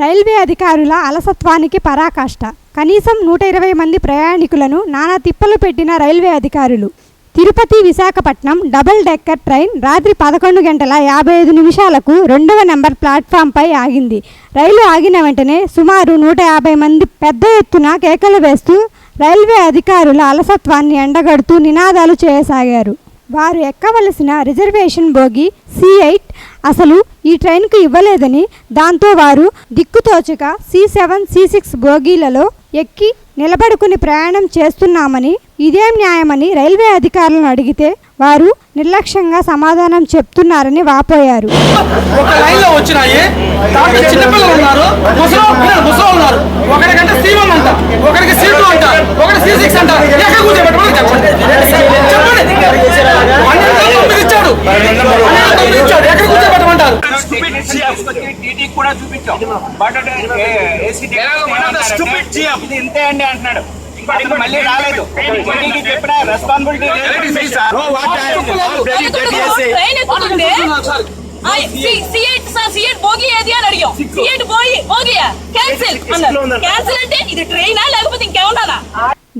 Railway అధికారుల అలసత్వానికి పరాకాష్ట. కనీసం నూట ఇరవై మంది ప్రయాణికులను నానా తిప్పలు పెట్టిన రైల్వే అధికారులు. Tirupati Visakhapatnam double decker train రాత్రి పదకొండు గంటల యాభై ఐదు నిమిషాలకు రెండవ నెంబర్ ప్లాట్ఫామ్పై ఆగింది. రైలు ఆగిన వెంటనే సుమారు నూట యాభై మంది పెద్ద ఎత్తున కేకలు వేస్తూ రైల్వే అధికారుల అలసత్వాన్ని ఎండగడుతూ నినాదాలు చేయసాగారు. వారు ఎక్కవలసిన రిజర్వేషన్ బోగి సి ఎయిట్ అసలు ఈ ట్రైన్కు ఇవ్వలేదని దాంతో వారు దిక్కుతోచక సి సెవెన్ సి సిక్స్ బోగీలలో ఎక్కి నిలబడుకుని ప్రయాణం చేస్తున్నామని ఇదేం న్యాయమని రైల్వే అధికారులను అడిగితే వారు నిర్లక్ష్యంగా సమాధానం చెప్తున్నారని వాపోయారు. ఒక లైన్లో వచ్చినాయి. దాంట్లో చిన్నపిల్లలు ఉన్నారు. ముసలి ముసలి ఉన్నారు. ఒకరికంటే సీమం అంట ఒకరికి సీటు అంట ఒకటి సీ సిక్స్ అంట. ఎక్కడ కూర్చోబెట్టమని చెప్పండి. చెప్పండి. ఇచ్చాడు. టీటీ కూడా చూపించాం. బట్ ఇది ఇంతే అండి అంటున్నాడు. ఇంకోటి మళ్ళీ రాలేదు. టీటీకి చెప్పిన రెస్పాన్సిబిలిటీ ట్రైన్ ఎక్కుతుంది సిఎట్ సార్ సిఎట్ బోగి ఏది అని అడిగాం. సిఎట్ పోయి బోగియా క్యాన్సిల్ అన్నారు క్యాన్సిల్ అంటే ఇది ట్రైనా లేకపోతే ఇంకేమన్నా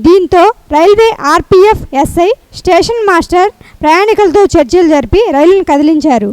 దీంతో railway RPF SI station master ప్రయాణికులతో చర్చలు జరిపి రైలును కదిలించారు.